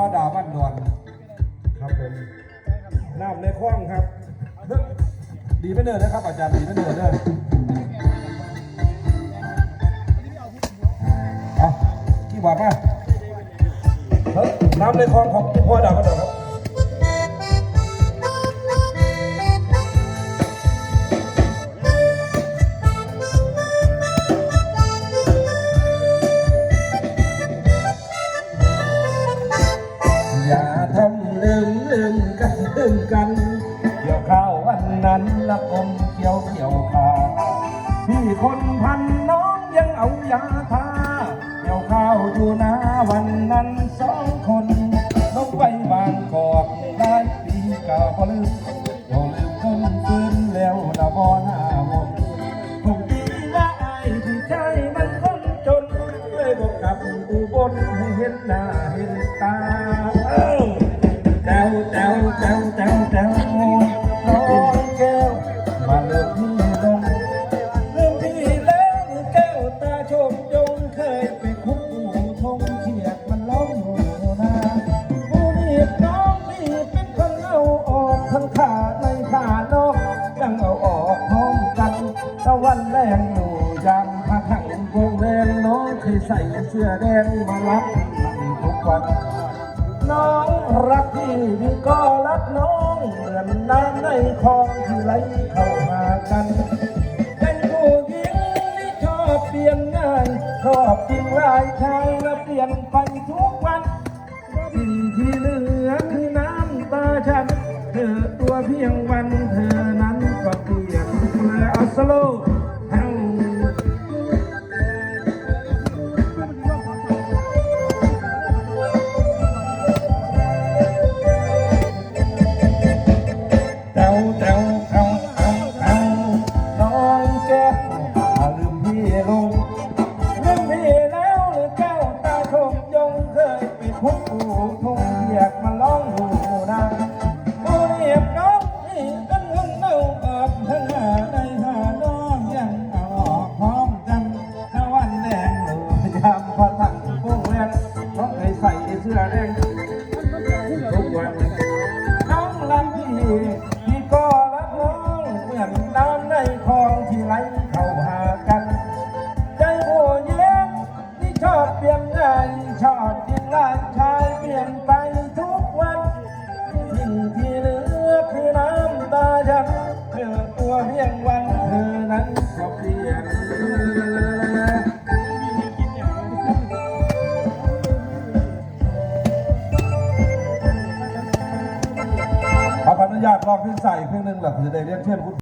พ่อดาวบ้านดอนครับผมน้ำในคลองครับ ดีไม่เนินนะครับ อาจารย์ดีไม่เนินเด้อเอากี่บาทมาเฮ้ยน้ำในคลองของพ่อดาวกันเหรอครับ อย่าทำลืมลืมกันลืมกัน เกี่ยวข้าววันนั้นละอมเกี่ยวเกี่ยวขาพี่คนพันน้องยังเอายาทาเกี่ยวข้าวอยู่นาวันนั้นสองคนน้องไปบางกอกหลายปีกาพลืมบ่ลืมคนฟื้นแล้วละบ่หน้ามนคงดีว่าไอ้ที่ใจมันคนจนเลยบอกกลับอุบลให้เห็นหน้าเห็นตา วันแรงอยู่ยามพาถังวงแรงน้องเคยใส่เสื้อแดงมารับทุกวันน้องรักพี่พี่ก็รักน้องเหมือนน้ำในคลองที่ไหลเข้าหากันเป็นผู้หญิงที่ชอบเปลี่ยนง่ายชอบจริงรายชายและเปลี่ยนไปทุกวันสิ่งที่เหลือคือน้ำตาฉันเธอตัวเพียงวันเธอนั้นก็เปลี่ยนและอัสโล ยไปคุกหูทุ่งเรียกมาร้องหูนาผู้เรียบน้องนี่กันเงินเน่าออกทั้งหาในหาน้องยังเอาออกพร้อมกันถ้าวันแดงหนูยามพอทั้งพวกแรงน้องเคยใส่เสื้อแดงทุกวันน้องรักพี่พี่ก็รักน้องเหมือนน้ำในคลองที่ไหล ญาตลองเพลงใส่เพียงหนึ่งหลักจะได้เรียกเช่นคุณ